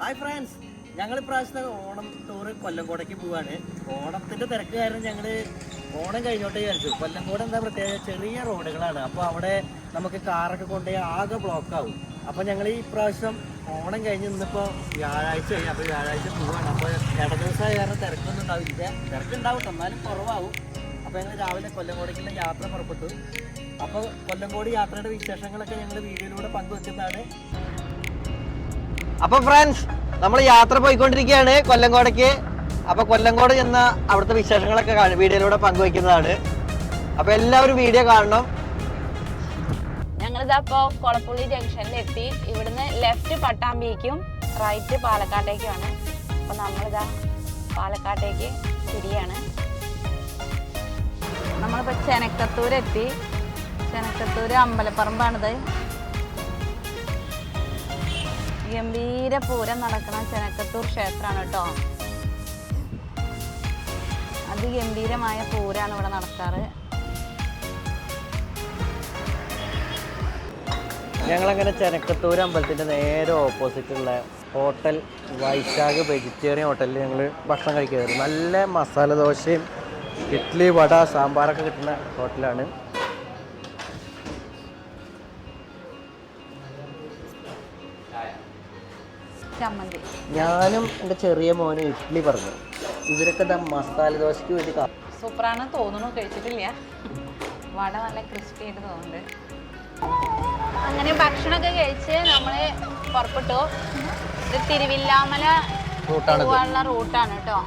Hi friends ഞങ്ങൾ ഇപ്രാവശ്യത്തെ Onam tour കൊല്ലംകോടേക്ക് പോവാണ്. ഓണത്തിന്റെ തിരക്ക് കാരണം ഞങ്ങൾ ഓണം കഴിഞ്ഞോട്ട് വിചാരിച്ചു. കൊല്ലംകോട് എന്താ പ്രത്യേകത? ചെറിയ റോഡുകളാണ്. അപ്പോൾ അവിടെ നമുക്ക് കാറൊക്കെ കൊണ്ടുപോയി ആകെ ബ്ലോക്ക് ആവും. അപ്പോൾ ഞങ്ങൾ ഈ പ്രാവശ്യം ഓണം കഴിഞ്ഞ് ഇന്നിപ്പോൾ വ്യാഴാഴ്ച കഴിഞ്ഞ് അപ്പോൾ വ്യാഴാഴ്ച പോവാണ്. അപ്പോൾ ഇട ദിവസമായ കാരണം തിരക്കൊന്നും ഉണ്ടാവില്ല. തിരക്കുണ്ടാവും. എന്നാലും കുറവാകും അപ്പോൾ ഞങ്ങൾ രാവിലെ കൊല്ലംകോടേക്കുള്ള യാത്ര പുറപ്പെട്ടു. അപ്പോൾ കൊല്ലംകോട് യാത്രയുടെ വിശേഷങ്ങളൊക്കെ ഞങ്ങൾ വീഡിയോയിലൂടെ പങ്കുവെക്കുന്നതാണ് അപ്പൊ ഫ്രണ്ട്സ് നമ്മൾ യാത്ര പോയിക്കൊണ്ടിരിക്കുകയാണ് കൊല്ലങ്കോടയ്ക്ക് അപ്പൊ കൊല്ലങ്കോട് ചെന്ന അവിടുത്തെ വിശേഷങ്ങളൊക്കെ വീഡിയോയിലൂടെ പങ്കുവയ്ക്കുന്നതാണ്. അപ്പൊ എല്ലാവരും വീഡിയോ കാണണം. ഞങ്ങളിതപ്പോ കൊളപ്പുള്ളി ജംഗ്ഷനിൽ എത്തി. ഇവിടുന്ന് ലെഫ്റ്റ് പട്ടാമ്പിക്കും റൈറ്റ് പാലക്കാട്ടേക്കുമാണ്. അപ്പൊ നമ്മളിതാ പാലക്കാട്ടേക്ക് തിരിയാണ്. നമ്മളിപ്പോ ചെനക്കത്തൂർ എത്തി ചെനക്കത്തൂർ അമ്പലപ്പറമ്പാണിത്. ഗംഭീര പൂരം നടക്കുന്ന ചെനക്കത്തൂർ ക്ഷേത്രമാണ് കേട്ടോ. അതിഗംഭീരമായ പൂരാണ് ഇവിടെ നടക്കാറ്. ഞങ്ങളങ്ങനെ ചെനക്കത്തൂർ അമ്പലത്തിന്റെ നേരെ ഓപ്പോസിറ്റുള്ള ഹോട്ടൽ വൈശാഖ് വെജിറ്റേറിയൻ ഹോട്ടലിൽ ഞങ്ങൾ ഭക്ഷണം കഴിക്കാറ് നല്ല മസാല ദോശയും ഇഡ്ഡലി വട സാമ്പാറൊക്കെ കിട്ടുന്ന ഹോട്ടലാണ് ചമ്മന്തി. ഞാനും എന്റെ ചെറിയ മോനും ഇഡ്ഡലി പറഞ്ഞു. ഇവരൊക്കെ ദാ മസാല ദോശയ്ക്ക് വേണ്ടി കാ- സൂപ്പറാണ് തോന്നുന്നു കഴിച്ചിട്ടില്ല. വട നല്ല ക്രിസ്പി ആയിട്ട് തോന്നുന്നുണ്ട്. അങ്ങനെ ഭക്ഷണമൊക്കെ കഴിച്ച് നമ്മൾ പുറപ്പെട്ടു. ഇത് തിരുവില്ലാമല റൂട്ടാണിത്. പോകാനുള്ള റൂട്ടാണ് കേട്ടോ.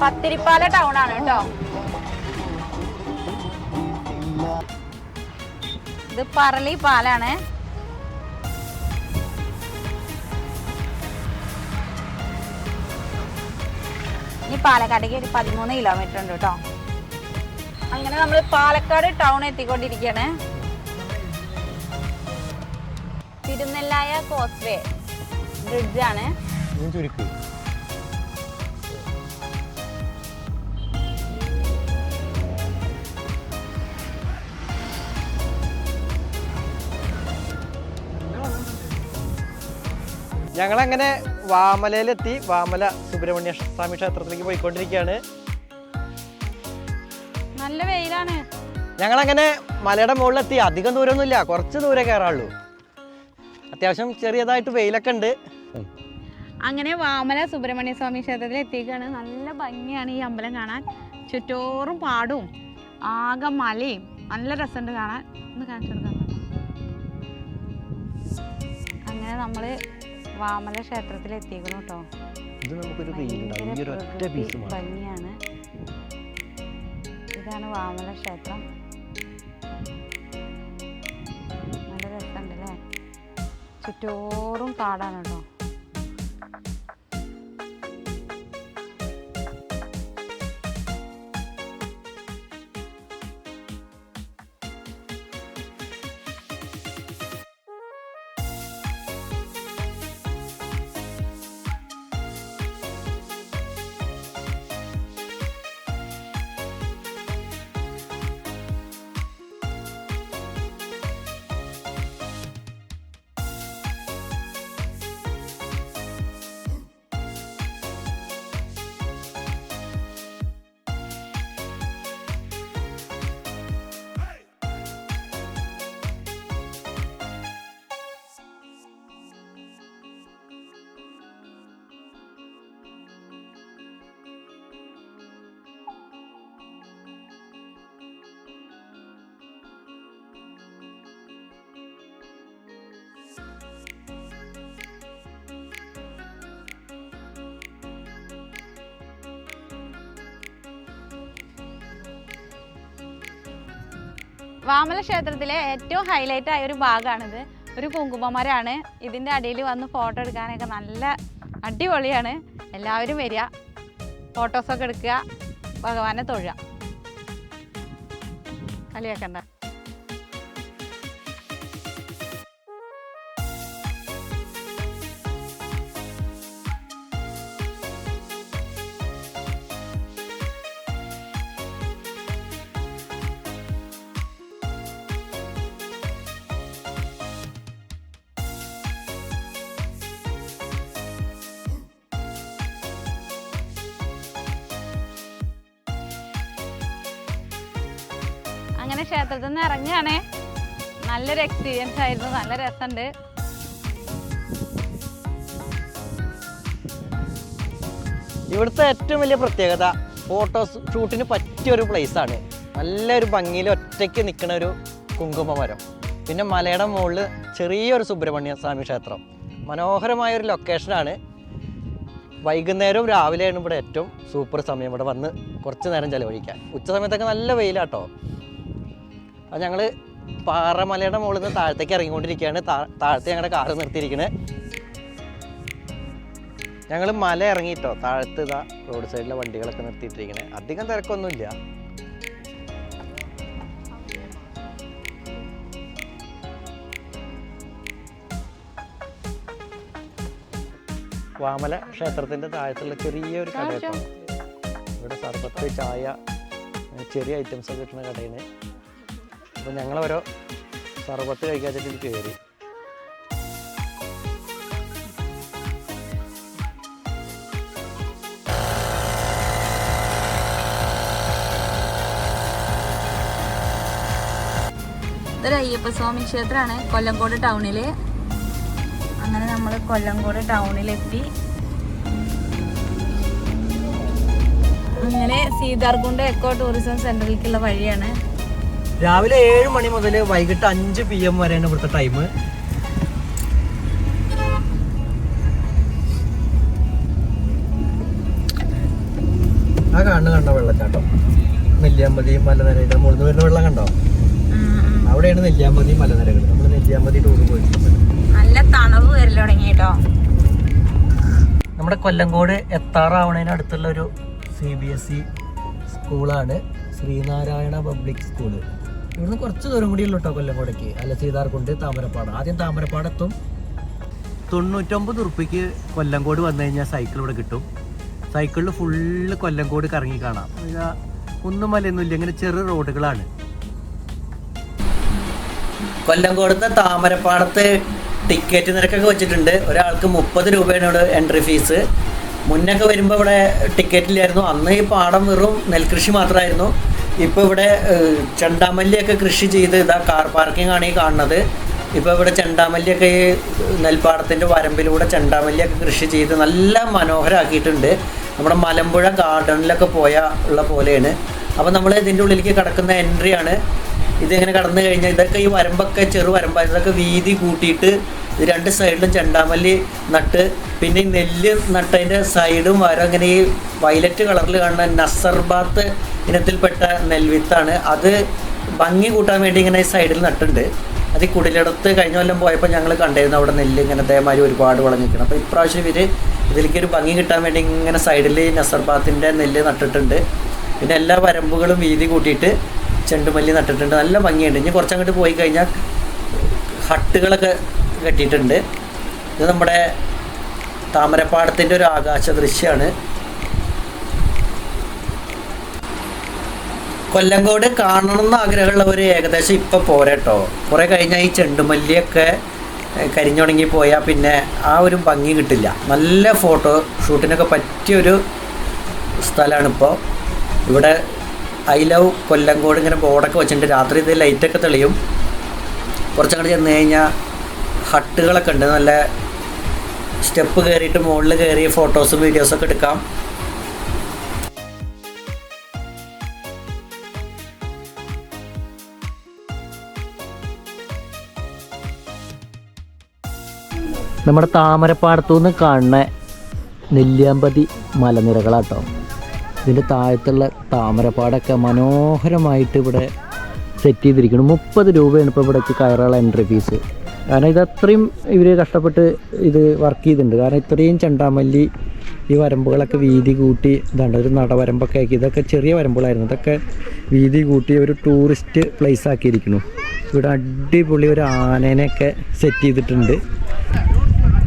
പത്തിരിപ്പാല ടൗൺ ആണ് കേട്ടോ. ഇത് പറളി പാലാണ്. ഇനി പാലക്കാടേക്ക് ഒരു പതിമൂന്ന് കിലോമീറ്റർ ഉണ്ട് കേട്ടോ അങ്ങനെ നമ്മൾ പാലക്കാട് ടൗൺ എത്തിക്കൊണ്ടിരിക്കുകയാണ് തിരുനെല്ലായ കോസ്വേ ബ്രിഡ്ജാണ് ഞങ്ങളങ്ങനെ വാമലയിലെത്തി വാമല സുബ്രഹ്മണ്യ സ്വാമി ക്ഷേത്രത്തിലേക്ക് പോയിക്കൊണ്ടിരിക്കുകയാണ്. നല്ല വെയിലാണ്. ഞങ്ങൾ അങ്ങനെ മലയുടെ മുകളിലെത്തി. അധികം ദൂരമൊന്നുമില്ല. കുറച്ച് ദൂരെ കയറാനുള്ളൂ. അത്യാവശ്യം ചെറിയതായിട്ട് വെയിലൊക്കെ ഉണ്ട് അങ്ങനെ വാമല സുബ്രഹ്മണ്യ സ്വാമി ക്ഷേത്രത്തിൽ എത്തിയിരിക്കുകയാണ് നല്ല ഭംഗിയാണ് ഈ അമ്പലം കാണാൻ. ചുറ്റോറും പാടും. ആകെ മലയും. നല്ല രസമുണ്ട് കാണാൻ. ഒന്ന് കാണിച്ചു കൊടുക്കാൻ അങ്ങനെ നമ്മൾ വാമല ക്ഷേത്രത്തിൽ എത്തിക്കണം കേട്ടോ. ഇത് നമുക്കൊരു ഭംഗിയാണ്. ഇതാണ് വാമല ക്ഷേത്രം. നല്ല രസമുണ്ടല്ലേ? ചുറ്റോറും കാടാണ് കേട്ടോ. വാമല ക്ഷേത്രത്തിലെ ഏറ്റവും ഹൈലൈറ്റ് ആയ ഒരു ഭാഗമാണിത്. ഒരു കുങ്കുമമരാണ് ഇതിന്റെ അടിയിൽ വന്ന് ഫോട്ടോ എടുക്കാനൊക്കെ നല്ല അടിപൊളിയാണ്. എല്ലാവരും വരിക. ഫോട്ടോസൊക്കെ എടുക്കുക. ഭഗവാനെ തൊഴുക. കളിയാക്കണ്ട. നിന്ന് ഇറങ്ങുകയാണേ നല്ലൊരു എക്സ്പീരിയൻസ് ആയിരുന്നു. നല്ല രസമുണ്ട്. ഇവിടുത്തെ ഏറ്റവും വലിയ പ്രത്യേകത ഫോട്ടോ ഷൂട്ടിന് പറ്റിയ ഒരു ആണ്. നല്ലൊരു ഭംഗിയിൽ ഒറ്റയ്ക്ക് നിൽക്കുന്ന ഒരു കുങ്കുമമരം. പിന്നെ മലയുടെ മുകളിൽ ചെറിയൊരു സുബ്രഹ്മണ്യ സ്വാമി ക്ഷേത്രം. മനോഹരമായ ഒരു ലൊക്കേഷനാണ് വൈകുന്നേരവും രാവിലെയാണ് ഇവിടെ ഏറ്റവും സൂപ്പർ സമയം ഇവിടെ വന്ന് കുറച്ച് നേരം ചിലവഴിക്കാൻ. ഉച്ച സമയത്തൊക്കെ നല്ല വെയിലാട്ടോ. അത് ഞങ്ങൾ പാറമലയുടെ മുകളിൽ നിന്ന് താഴത്തേക്ക് ഇറങ്ങിക്കൊണ്ടിരിക്കുകയാണ്. താഴത്തെ ഞങ്ങളുടെ കാറ് നിർത്തിയിരിക്കുന്നത് ഞങ്ങൾ മല ഇറങ്ങിയിട്ടോ താഴത്ത് ഇതാ റോഡ് സൈഡിലെ വണ്ടികളൊക്കെ നിർത്തിയിട്ടിരിക്കണേ. അധികം തിരക്കൊന്നുമില്ല. വാമല ക്ഷേത്രത്തിന്റെ താഴത്തുള്ള ചെറിയൊരു കട കേട്ടോ ഇവിടെ സർബത്ത് ചായ ചെറിയ ഐറ്റംസ് ഒക്കെ കിട്ടുന്ന കടയാണ് അപ്പോൾ ഞങ്ങൾ ഓരോ സർബത്ത് കഴിക്കാച്ചിട്ട് കയറി ഇതൊരു അയ്യപ്പസ്വാമി ക്ഷേത്രമാണ് കൊല്ലംകോട് ടൗണിൽ. അങ്ങനെ നമ്മൾ കൊല്ലങ്കോട് ടൗണിലെത്തി. അങ്ങനെ സീതാർകുണ്ട് എക്കോ ടൂറിസം സെന്ററിലേക്കുള്ള വഴിയാണ്. രാവിലെ ഏഴ് മണി മുതൽ വൈകിട്ട് അഞ്ച് പി എം വരെയാണ് ഇവിടുത്തെ ടൈം ആ കാണുന്ന കണ്ടോ വെള്ളച്ചാട്ടം? നെല്ലിയാമ്പതി മുകളിൽ നിന്ന് വരുന്ന വെള്ളം കണ്ടോ? അവിടെയാണ് നെല്ലിയാമ്പതി മലനിരകൾ. നമ്മൾ നെല്ലിയാമ്പതി ടൂർ പോയിട്ടുണ്ട് നല്ല തണവ് വരൽ തുടങ്ങി കേട്ടോ നമ്മുടെ കൊല്ലങ്കോട് എത്താറാവണേന് അടുത്തുള്ള ഒരു സി ബി എസ് ഇ സ്കൂളാണ് ശ്രീനാരായണ പബ്ലിക് സ്കൂൾ ഇവിടുന്ന് കുറച്ച് ദൂരം കൂടി ഉള്ളൂ കേട്ടോ കൊല്ലങ്കോടേക്ക് അല്ല സീതാർകുണ്ട് താമരപ്പാട്. ആദ്യം താമരപ്പാട് എത്തും. തൊണ്ണൂറ്റൊമ്പത് ഉറുപ്പിക്ക് കൊല്ലങ്കോട് വന്നു കഴിഞ്ഞാൽ സൈക്കിൾ ഇവിടെ കിട്ടും. സൈക്കിളിൽ ഫുള്ള് കൊല്ലങ്കോട് കറങ്ങി കാണാം. ഒന്നും മലയൊന്നുമില്ല ഇങ്ങനെ ചെറു റോഡുകളാണ്. കൊല്ലങ്കോടത്തെ താമരപ്പാടത്ത് ടിക്കറ്റ് നിരക്കൊക്കെ വെച്ചിട്ടുണ്ട്. ഒരാൾക്ക് മുപ്പത് രൂപയാണ് ഇവിടെ എൻട്രി ഫീസ് മുന്നൊക്കെ വരുമ്പോൾ ഇവിടെ ടിക്കറ്റ് ഇല്ലായിരുന്നു. അന്ന് ഈ പാടം വെറും നെൽകൃഷി മാത്രമായിരുന്നു ഇപ്പോൾ ഇവിടെ ചെണ്ടാമല്ലിയൊക്കെ കൃഷി ചെയ്ത് ഇതാ കാർ പാർക്കിംഗ് ആണ് ഈ കാണുന്നത്. ഇപ്പോൾ ഇവിടെ ചെണ്ടാമല്ലിയൊക്കെ ഈ നെൽപ്പാടത്തിന്റെ വരമ്പിലൂടെ ചെണ്ടാമല്ലിയൊക്കെ കൃഷി ചെയ്ത് നല്ല മനോഹരമാക്കിയിട്ടുണ്ട് നമ്മുടെ മലമ്പുഴ ഗാർഡനിലൊക്കെ പോയ ഉള്ള പോലെയാണ്. അപ്പോൾ നമ്മൾ ഇതിന്റെ ഉള്ളിലേക്ക് കിടക്കുന്ന എൻട്രിയാണ് ഇതിങ്ങനെ കടന്നു കഴിഞ്ഞാൽ ഇതൊക്കെ ഈ വരമ്പൊക്കെ ചെറു വരമ്പായിരുന്നു ഇതൊക്കെ വീതി കൂട്ടിയിട്ട് രണ്ട് സൈഡിലും ചെണ്ടാമല്ലി നട്ട് പിന്നെ ഈ നെല്ല് നട്ടതിന്റെ സൈഡും വരം ഇങ്ങനെ ഈ വയലറ്റ് കളറിൽ കാണുന്ന നസർബാത്ത് ഇനത്തിൽപ്പെട്ട നെൽവിത്താണ്. അത് ഭംഗി കൂട്ടാൻ വേണ്ടി ഇങ്ങനെ സൈഡിൽ നട്ടുണ്ട് അത് കുടിലെടുത്ത് കഴിഞ്ഞ കൊല്ലം പോയപ്പോൾ ഞങ്ങൾ കണ്ടിരുന്നു അവിടെ നെല്ല് ഇങ്ങനെ അതേമാതിരി ഒരുപാട് വളഞ്ഞിരിക്കണം. അപ്പോൾ ഇപ്രാവശ്യം ഇവർ ഇതിലേക്ക് ഒരു ഭംഗി കിട്ടാൻ വേണ്ടി ഇങ്ങനെ സൈഡിൽ നസർബാത്തിന്റെ നെല്ല് നട്ടിട്ടുണ്ട്. പിന്നെ എല്ലാ വരമ്പുകളും വീതി കൂട്ടിയിട്ട് ചെണ്ടുമല്ലി നട്ടിട്ടുണ്ട്. നല്ല ഭംഗിയുണ്ട്. ഇനി കുറച്ചങ്ങോട്ട് പോയി കഴിഞ്ഞാൽ ഹട്ടുകളൊക്കെ കെട്ടിയിട്ടുണ്ട്. ഇത് നമ്മുടെ താമരപ്പാടത്തിന്റെ ഒരു ആകാശ ദൃശ്യമാണ് കൊല്ലങ്കോട് കാണണം എന്ന് ആഗ്രഹമുള്ളവർ ഏകദേശം ഇപ്പം പോരട്ടോ കുറേ കഴിഞ്ഞാൽ ഈ ചെണ്ടുമല്ലിയൊക്കെ കരിഞ്ഞുണങ്ങി പോയാൽ പിന്നെ ആ ഒരു ഭംഗി കിട്ടില്ല. നല്ല ഫോട്ടോ ഷൂട്ടിനൊക്കെ പറ്റിയൊരു സ്ഥലമാണിപ്പോൾ ഇവിടെ ഐ ലവ് കൊല്ലങ്കോട് ഇങ്ങനെ ബോർഡൊക്കെ വെച്ചിട്ടുണ്ട്. രാത്രി ഇത് ലൈറ്റൊക്കെ തെളിയും. കുറച്ചങ്ങോട്ട് ചെന്ന് കഴിഞ്ഞാൽ ഹട്ടുകളൊക്കെ ഉണ്ട്. നല്ല സ്റ്റെപ്പ് കയറിയിട്ട് മുകളിൽ കയറി ഫോട്ടോസും വീഡിയോസൊക്കെ എടുക്കാം. നമ്മുടെ താമരപ്പാടത്തു നിന്ന് കാണുന്ന നെല്ലിയാമ്പതി മലനിരകളാട്ടോ. ഇതിന്റെ താഴത്തുള്ള താമരപ്പാടൊക്കെ മനോഹരമായിട്ട് ഇവിടെ സെറ്റ് ചെയ്തിരിക്കുന്നു. മുപ്പത് രൂപയാണ് ഇപ്പോൾ ഇവിടേക്ക് കയറാനുള്ള എൻട്രി ഫീസ് കാരണം ഇത് അത്രയും ഇവർ കഷ്ടപ്പെട്ട് ഇത് വർക്ക് ചെയ്തിട്ടുണ്ട്. കാരണം ഇത്രയും ചെണ്ടാമല്ലി ഈ വരമ്പുകളൊക്കെ വീതി കൂട്ടി ഇതാണ്ട് ഒരു നടവരമ്പൊക്കെ ആക്കി. ഇതൊക്കെ ചെറിയ വരമ്പുകളായിരുന്നു. ഇതൊക്കെ വീതി കൂട്ടി ഒരു ടൂറിസ്റ്റ് പ്ലേസ് ആക്കിയിരിക്കുന്നു. ഇവിടെ അടിപൊളി ഒരു ആനേനെയൊക്കെ സെറ്റ് ചെയ്തിട്ടുണ്ട്.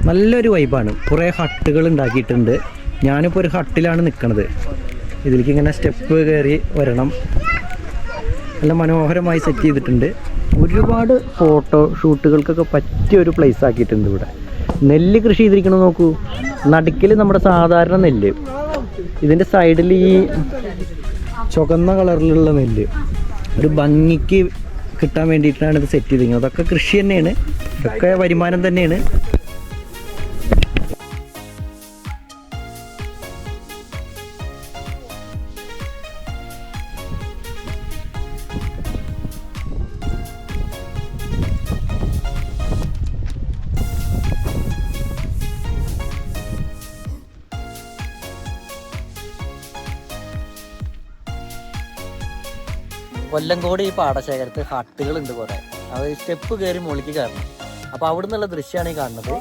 നല്ലൊരു വൈബാണ് കുറേ ഹട്ടുകൾ ഉണ്ടാക്കിയിട്ടുണ്ട്. ഞാനിപ്പോൾ ഒരു ഹട്ടിലാണ് നിൽക്കുന്നത് ഇതിലേക്ക് ഇങ്ങനെ സ്റ്റെപ്പ് കയറി വരണം. നല്ല മനോഹരമായി സെറ്റ് ചെയ്തിട്ടുണ്ട്. ഒരുപാട് ഫോട്ടോ ഷൂട്ടുകൾക്കൊക്കെ പറ്റിയ ഒരു പ്ലേസ് ആക്കിയിട്ടുണ്ട് ഇവിടെ. നെല്ല് കൃഷി ചെയ്തിരിക്കണം നോക്കൂ. നടുക്കിൽ നമ്മുടെ സാധാരണ നെല്ല്. ഇതിന്റെ സൈഡിൽ ഈ ചുവന്ന കളറിലുള്ള നെല്ല്. ഒരു ഭംഗിക്ക് കിട്ടാൻ വേണ്ടിയിട്ടാണ് ഇത് സെറ്റ് ചെയ്തിരിക്കുന്നത്. അതൊക്കെ കൃഷി തന്നെയാണ്. ഇതൊക്കെ വരുമാനം തന്നെയാണ്. കൊല്ലങ്കോട് ഈ പാടശേഖരത്ത് ഹട്ടുകളുണ്ട് കുറെ. അത് സ്റ്റെപ്പ് കയറി മുകളിലേക്ക് കയറണം. അപ്പൊ അവിടെ നിന്നുള്ള ദൃശ്യമാണ് ഈ കാണുന്നത്.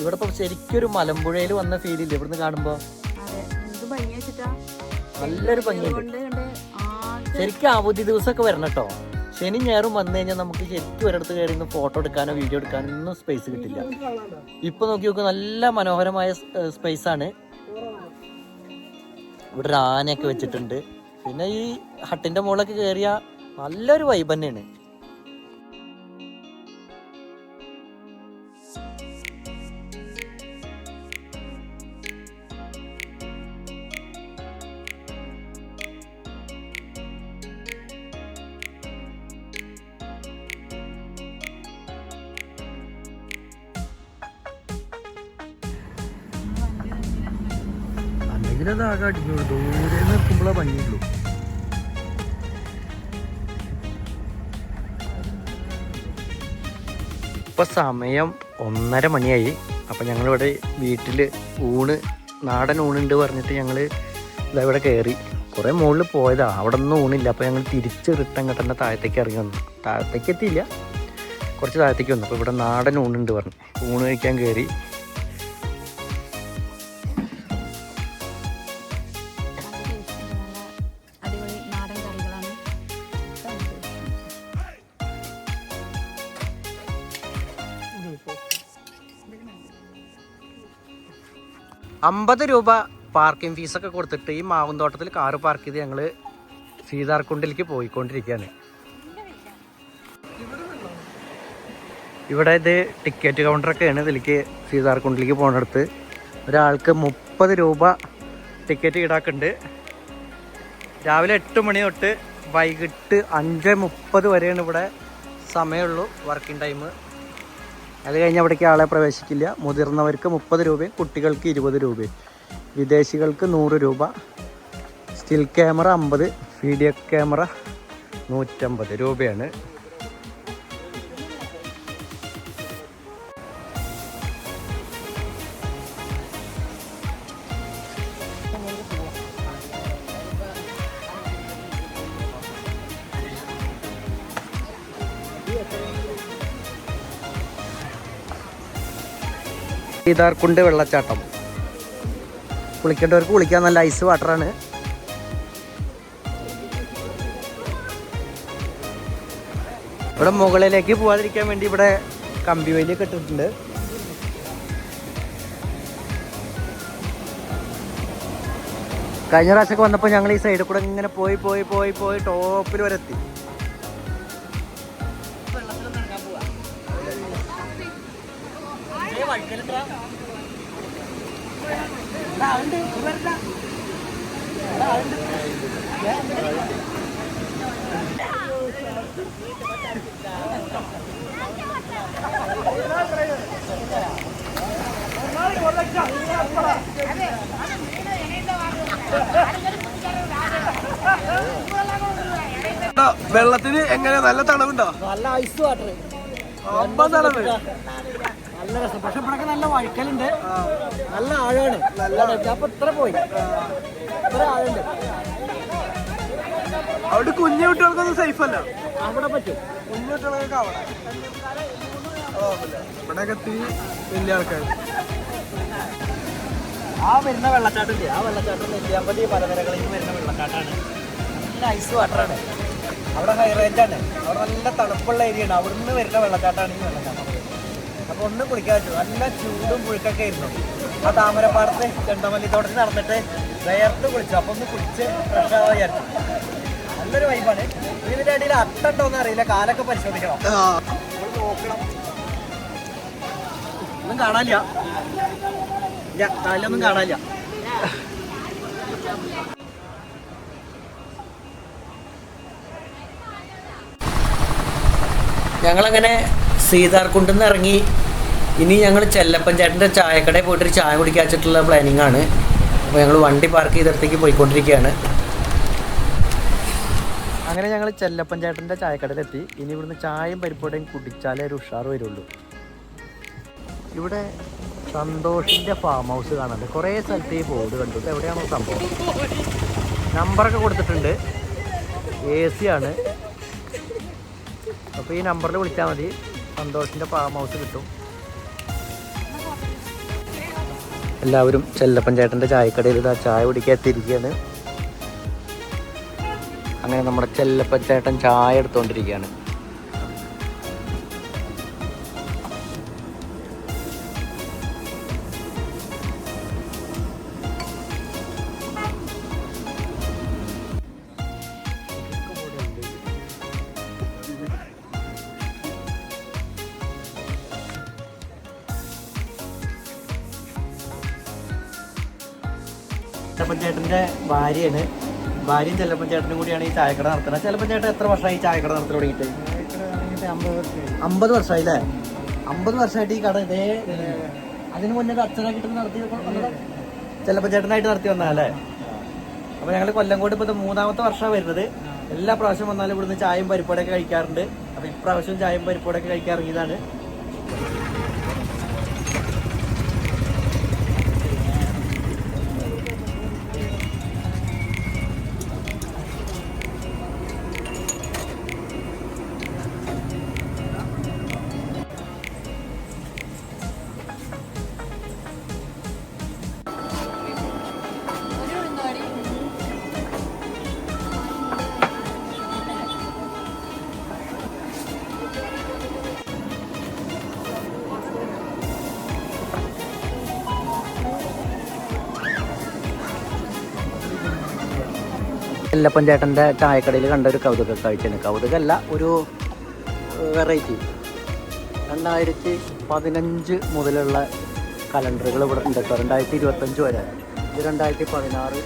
ഇവിടെ ഇപ്പൊ ശരിക്കൊരു മലമ്പുഴയിൽ വന്ന ഫീൽ ഇല്ല? ഇവിടുന്ന് കാണുമ്പോ? നല്ലൊരു ഭംഗിയുണ്ട് ശരിക്കും അവധി ദിവസമൊക്കെ വരണം കേട്ടോ. ശനി ഞായറും വന്നു കഴിഞ്ഞാൽ നമുക്ക് ശരിക്കും ഒരിടത്ത് കയറി നിന്ന് ഫോട്ടോ എടുക്കാനോ വീഡിയോ എടുക്കാനോ ഒന്നും സ്പേസ് കിട്ടില്ല. ഇപ്പൊ നോക്കി നോക്കുക നല്ല മനോഹരമായ സ്പേസ് ആണ്. ഇവിടെ ഒരു ആനയൊക്കെ വെച്ചിട്ടുണ്ട്. പിന്നെ ഈ ഹട്ടിന്റെ മുകളിലൊക്കെ കയറിയ നല്ലൊരു വൈബ് തന്നെയാണ്. സമയം ഒന്നര മണിയായി. അപ്പം ഞങ്ങളിവിടെ വീട്ടിൽ ഊണ് നാടൻ ഊണുണ്ട് പറഞ്ഞിട്ട് ഞങ്ങൾ ഇതവിടെ കയറി കുറേ. മുകളിൽ പോയതാ. അവിടെ ഒന്നും ഊണില്ല. അപ്പോൾ ഞങ്ങൾ തിരിച്ച് റിട്ടേൺ കെട്ടന്റെ താഴത്തേക്ക് ഇറങ്ങി വന്നു. താഴത്തേക്ക് എത്തിയില്ല. കുറച്ച് താഴത്തേക്ക് വന്നു. അപ്പോൾ ഇവിടെ നാടൻ ഊണുണ്ട് പറഞ്ഞു. ഊണ് കഴിക്കാൻ കയറി അമ്പത് രൂപ പാർക്കിംഗ് ഫീസൊക്കെ കൊടുത്തിട്ട് ഈ മാവുന്തോട്ടത്തിൽ കാറ് പാർക്ക് ചെയ്ത് ഞങ്ങൾ സീതാർകുണ്ടിലേക്ക് പോയിക്കൊണ്ടിരിക്കുകയാണ്. ഇവിടെ ഇത് ടിക്കറ്റ് കൗണ്ടറൊക്കെയാണ് ഇതിലേക്ക് സീതാർകുണ്ടിലേക്ക് പോകുന്നിടത്ത് ഒരാൾക്ക് മുപ്പത് രൂപ ടിക്കറ്റ് ഈടാക്കുന്നുണ്ട്. രാവിലെ എട്ട് മണി തൊട്ട് വൈകിട്ട് അഞ്ച് മുപ്പത് വരെയാണ് ഇവിടെ സമയമുള്ളൂ വർക്കിംഗ് ടൈം അത് കഴിഞ്ഞ് അവിടേക്ക് ആളെ പ്രവേശിക്കില്ല. മുതിർന്നവർക്ക് മുപ്പത് രൂപയും കുട്ടികൾക്ക് ഇരുപത് രൂപയും. വിദേശികൾക്ക് നൂറ് രൂപ. സ്റ്റിൽ ക്യാമറ അമ്പത് വീഡിയോ ക്യാമറ നൂറ്റമ്പത് രൂപയാണ്. സീതാർകുണ്ട് വെള്ളച്ചാട്ടം. കുളിക്കേണ്ടവർക്ക് കുളിക്കാൻ നല്ല ഐസ് വാട്ടറാണ് ഇവിടെ മുകളിലേക്ക് പോവാതിരിക്കാൻ വേണ്ടി ഇവിടെ കമ്പി വലിയ കെട്ടിട്ടുണ്ട് കഴിഞ്ഞ പ്രാവശ്യമൊക്കെ വന്നപ്പോൾ ഞങ്ങൾ ഈ സൈഡിൽ കൂടെ ഇങ്ങനെ പോയി പോയി പോയി പോയി ടോപ്പിൽ വരെ എത്തി വെള്ളത്തിന് എങ്ങനെ നല്ല തണവുണ്ടോ നല്ല ഐസ് വാട്ടർ അമ്പ തണവ് നല്ല രസം. പക്ഷെ ഇവിടെ നല്ല വഴുക്കലുണ്ട്. നല്ല ആഴമാണ്. അപ്പൊ ഇത്ര പോയി. ഇത്ര ആഴുണ്ട് അവിടെ കുഞ്ഞു കുട്ടികൾക്കൊന്നും സേഫ് അല്ല. അവിടെ പറ്റും. കുഞ്ഞു കുട്ടികൾക്കൊക്കെ അവിടെ ഇവിടെയൊക്കെ എത്തി വലിയ ആൾക്കാർ ആ വരുന്ന വെള്ളച്ചാട്ടില്ലേ ആ വെള്ളച്ചാട്ടം നെല്ലിയാമ്പതി പലതരകളിൽ വരുന്ന വെള്ളച്ചാട്ടമാണ്. നല്ല ഐസ് വാട്ടറാണ് അവിടെ ഹൈ റേഞ്ചാണ് അവിടെ നല്ല തണുപ്പുള്ള ഏരിയ ആണ്. അവിടുന്ന് വരുന്ന വെള്ളച്ചാട്ടമാണ് ഈ വെള്ളച്ചാട്ടം. അപ്പോൾ ഒന്നും കുളിക്കാൻ പറ്റും. നല്ല ചൂടും പുഴുക്കൊക്കെ ആയിരുന്നു. ആ താമരപ്പാടത്ത് ചെണ്ടമല്ലിത്തോട്ടത്തിൽ നടന്നിട്ട് വേർത്ത് കുളിച്ചു. അപ്പോൾ ഒന്ന് കുളിച്ച് ഫ്രഷ് ആവാൻ വിചാരിച്ചു. നല്ലൊരു വൈബാണ് ഇതിന്റെ അടിയിൽ അട്ടുണ്ടോ എന്ന് അറിയില്ല. കാലൊക്കെ പരിശോധിക്കണം. നോക്കണം. ഒന്നും കാണാനില്ല. ഇല്ല കാലിലൊന്നും കാണാനില്ല. ഞങ്ങളങ്ങനെ സീതാർകുണ്ടിൽ നിന്ന് ഇറങ്ങി. ഇനി ഞങ്ങൾ ചെല്ലപ്പൻ ചേട്ടന്റെ ചായക്കടയിൽ പോയിട്ടൊരു ചായ കുടിക്കാൻ വെച്ചിട്ടുള്ള പ്ലാനിങ് ആണ്. അപ്പോൾ ഞങ്ങൾ വണ്ടി പാർക്ക് ചെയ്തിടത്തേക്ക് പോയിക്കൊണ്ടിരിക്കുകയാണ്. അങ്ങനെ ഞങ്ങൾ ചെല്ലപ്പൻ ചേട്ടന്റെ ചായക്കടയിലെത്തി. ഇനി ഇവിടുന്ന് ചായയും പരിപ്പോടയും കുടിച്ചാലേ ഒരു ഉഷാർ വരുള്ളൂ. ഇവിടെ സന്തോഷിന്റെ ഫാം ഹൗസ് കാണാനുണ്ട്. കുറേ സ്ഥലത്ത് ഈ ബോർഡ് കണ്ടു എവിടെയാണോ സംഭവം? നമ്പറൊക്കെ കൊടുത്തിട്ടുണ്ട്. എ സി ആണ്. അപ്പോൾ ഈ നമ്പറിൽ വിളിച്ചാൽ മതി. സന്തോഷിന്റെ ഫാം ഹൗസ് കിട്ടും. എല്ലാവരും ചെല്ലപ്പൻ ചായക്കടയിൽ ഇതാ ചായ കുടിക്കാൻ എത്തിയിരിക്കുകയാണ്. അങ്ങനെ നമ്മുടെ ചെല്ലപ്പൻ ചായ എടുത്തുകൊണ്ടിരിക്കുകയാണ് ഭാര്യയാണ്. ഭാര്യയും ചെല്ലപ്പൻ ചേട്ടനും കൂടിയാണ് ഈ ചായക്കട നടത്തുന്നത്. ചെല്ലപ്പൻ ചേട്ടൻ എത്ര വർഷമായി ഈ ചായക്കട നടത്തി തുടങ്ങിയിട്ട് അമ്പത് വർഷമായി അല്ലേ അമ്പത് വർഷമായിട്ട് ഈ കട ഇതേ അതിന് മുന്നേ അച്ഛനായിട്ട് നടത്തി? ചെല്ലപ്പൻ ചേട്ടനായിട്ട് നടത്തി വന്നാലേ അപ്പോൾ ഞങ്ങൾ കൊല്ലംകോട് ഇപ്പോൾ മൂന്നാമത്തെ വർഷമാണ് വരുന്നത്. എല്ലാ പ്രാവശ്യം വന്നാലും ഇവിടുന്ന് ചായയും പരിപ്പോടൊക്കെ കഴിക്കാറുണ്ട്. അപ്പോൾ ഇപ്രാവശ്യം ചായയും പരിപ്പോടൊക്കെ കഴിക്കാൻ ചെല്ലപ്പൻ ചേട്ടന്റെ ചായക്കടയിൽ കണ്ട ഒരു കൗതുക കാഴ്ചയാണ്. കൗതുകമല്ല ഒരു വെറൈറ്റി രണ്ടായിരത്തി പതിനഞ്ച് മുതലുള്ള കലണ്ടറുകൾ ഇവിടെ ഉണ്ട് കേട്ടോ. രണ്ടായിരത്തി ഇരുപത്തഞ്ച് വരെ. ഇത് രണ്ടായിരത്തി പതിനാറ്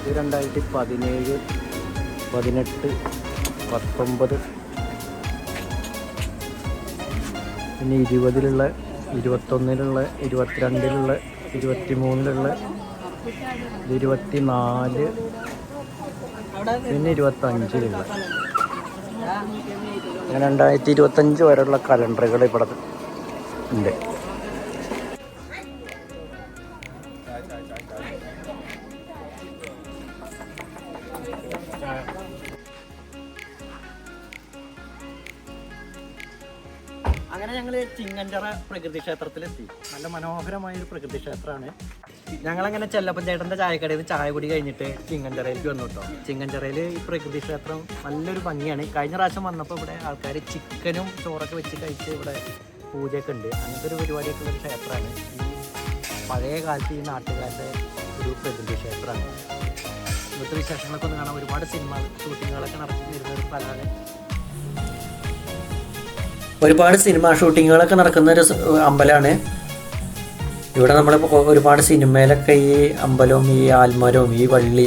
ഇത് രണ്ടായിരത്തി പതിനേഴ് പതിനെട്ട് പത്തൊമ്പത് പിന്നെ ഇരുപതിലുള്ള ഇരുപത്തൊന്നിലുള്ള ഇരുപത്തിരണ്ടിലുള്ള ഇരുപത്തി മൂന്നിലുള്ള ഇരുപത്തി നാല് പിന്നെ ഇരുപത്തി അഞ്ചിലുള്ള അങ്ങനെ രണ്ടായിരത്തി ഇരുപത്തഞ്ച് വരെയുള്ള കലണ്ടറുകൾ ഇവിടെ ഉണ്ട്. അങ്ങനെ ഞങ്ങൾ ചിങ്ങഞ്ചറ പ്രകൃതി ക്ഷേത്രത്തിലെത്തി നല്ല മനോഹരമായ ഒരു പ്രകൃതി ക്ഷേത്രമാണ് ഞങ്ങളങ്ങനെ ചെല്ലപ്പൻ ചേട്ടന്റെ ചായക്കടയിൽ നിന്ന് ചായ കുടി കഴിഞ്ഞിട്ട് ചിങ്ങഞ്ചിറയിലേക്ക് വന്നു കേട്ടോ. ചിങ്ങഞ്ചിറയിൽ ഈ പ്രകൃതി ക്ഷേത്രം നല്ലൊരു ഭംഗിയാണ്. കഴിഞ്ഞ പ്രാവശ്യം വന്നപ്പോൾ ഇവിടെ ആൾക്കാർ ചിക്കനും ചോറൊക്കെ വെച്ച് കഴിച്ച് ഇവിടെ പൂജയൊക്കെ ഉണ്ട്. അങ്ങനത്തെ ഒരു പരിപാടിയൊക്കെ ഉള്ളൊരു ക്ഷേത്രമാണ്. പഴയ കാലത്ത് ഈ നാട്ടുകാരുടെ ഒരു പ്രകൃതി ക്ഷേത്രമാണ് ഇവിടുത്തെ വിശേഷങ്ങളൊക്കെ ഒന്ന് കാണാൻ ഒരുപാട് സിനിമ ഷൂട്ടിങ്ങുകളൊക്കെ നടത്തി വരുന്ന ഒരു സ്ഥലമാണ്. ഒരുപാട് സിനിമ ഷൂട്ടിങ്ങുകളൊക്കെ നടക്കുന്ന ഒരു അമ്പലമാണ്. ഇവിടെ നമ്മൾ ഒരുപാട് സിനിമയിലൊക്കെ ഈ അമ്പലവും ഈ ആൽമരവും ഈ വള്ളി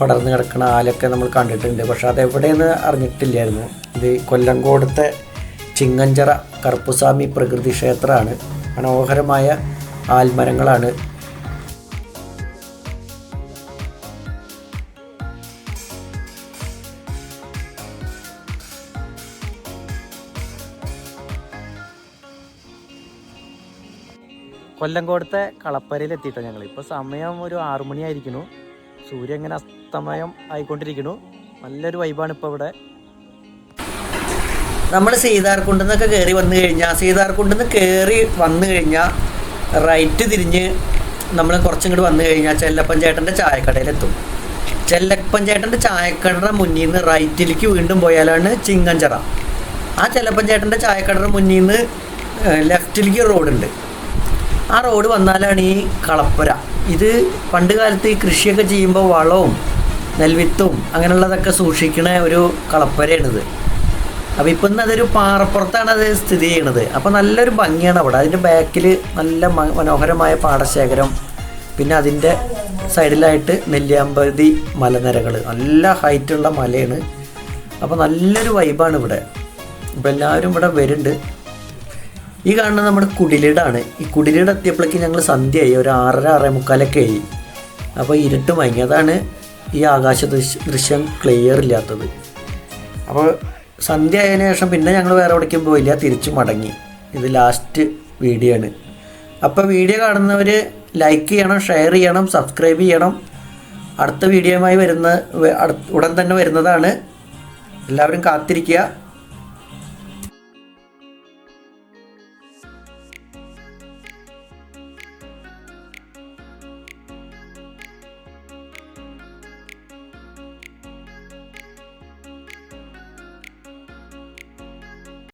പടർന്നു കിടക്കുന്ന ആലൊക്കെ നമ്മൾ കണ്ടിട്ടുണ്ട്. പക്ഷെ അതെവിടെയെന്ന് അറിഞ്ഞിട്ടില്ലായിരുന്നു. ഇത് കൊല്ലങ്കോടത്തെ ചിങ്ങഞ്ചറ കറുപ്പുസ്വാമി പ്രകൃതി ക്ഷേത്രമാണ്. മനോഹരമായ ആൽമരങ്ങളാണ് കൊല്ലങ്കോടത്തെ കളപ്പരയിൽ എത്തിയിട്ടോ ഞങ്ങൾ ഇപ്പോൾ സമയം ഒരു ആറു മണിയായിരിക്കുന്നു. സൂര്യൻ ഇങ്ങനെ അസ്തമയം ആയിക്കൊണ്ടിരിക്കുന്നു. നല്ലൊരു വൈബാണ് ഇപ്പോൾ ഇവിടെ. നമ്മൾ സീതാർകുണ്ടിൽ നിന്നൊക്കെ കയറി വന്നു കഴിഞ്ഞാൽ സീതാർകുണ്ടിൽ നിന്ന് കയറി വന്നു കഴിഞ്ഞാൽ റൈറ്റ് തിരിഞ്ഞ് നമ്മൾ കുറച്ചും കൂടി വന്നു കഴിഞ്ഞാൽ ചെല്ലപ്പൻ ചേട്ടന്റെ ചായക്കടയിലെത്തും. ചെല്ലപ്പൻ ചേട്ടന്റെ ചായക്കടയുടെ മുന്നിൽ നിന്ന് റൈറ്റിലേക്ക് വീണ്ടും പോയാലാണ് ചിങ്ങഞ്ചറ. ആ ചെല്ലപ്പൻ ചേട്ടന്റെ ചായക്കടയുടെ മുന്നിൽ നിന്ന് ലെഫ്റ്റിലേക്ക് റോഡുണ്ട് ആ റോഡ് വന്നാലാണ് ഈ കളപ്പുര. ഇത് പണ്ട് കാലത്ത് ഈ കൃഷിയൊക്കെ ചെയ്യുമ്പോൾ വളവും നെൽവിത്തും അങ്ങനെയുള്ളതൊക്കെ സൂക്ഷിക്കുന്ന ഒരു കളപ്പുരയാണിത്. അപ്പോൾ ഇപ്പം ഇന്ന് അതൊരു പാറപ്പുറത്താണ് അത് സ്ഥിതി ചെയ്യണത്. അപ്പോൾ നല്ലൊരു ഭംഗിയാണ് അവിടെ. അതിന്റെ ബാക്കിൽ നല്ല മനോഹരമായ പാടശേഖരം പിന്നെ അതിന്റെ സൈഡിലായിട്ട് നെല്ലിയാമ്പതി മലനിരകൾ. നല്ല ഹൈറ്റുള്ള മലയാണ്. അപ്പോൾ നല്ലൊരു വൈബാണ് ഇവിടെ. അപ്പോൾ എല്ലാവരും ഇവിടെ വരുന്നുണ്ട്. ഈ കാണുന്നത് നമ്മുടെ കുടിലിടാണ്. ഈ കുടിലിട എത്തിയപ്പോഴേക്ക് ഞങ്ങൾ സന്ധ്യയായി. ഒരു ആറര ആറേ മുക്കാലൊക്കെ ആയി. അപ്പോൾ ഇരുട്ട് മയങ്ങി. അതാണ് ഈ ആകാശ ദൃശ്യ ക്ലിയർ ഇല്ലാത്തത്. അപ്പോൾ സന്ധ്യ ആയതിനു ശേഷം പിന്നെ ഞങ്ങൾ വേറെ എവിടേക്കും പോയില്ല. തിരിച്ചു മടങ്ങി. ഇത് ലാസ്റ്റ് വീഡിയോ ആണ്. അപ്പോൾ വീഡിയോ കാണുന്നവർ ലൈക്ക് ചെയ്യണം ഷെയർ ചെയ്യണം സബ്സ്ക്രൈബ് ചെയ്യണം. അടുത്ത വീഡിയോയുമായി വരുന്ന ഉടൻ തന്നെ വരുന്നതാണ്. എല്ലാവരും കാത്തിരിക്കുക.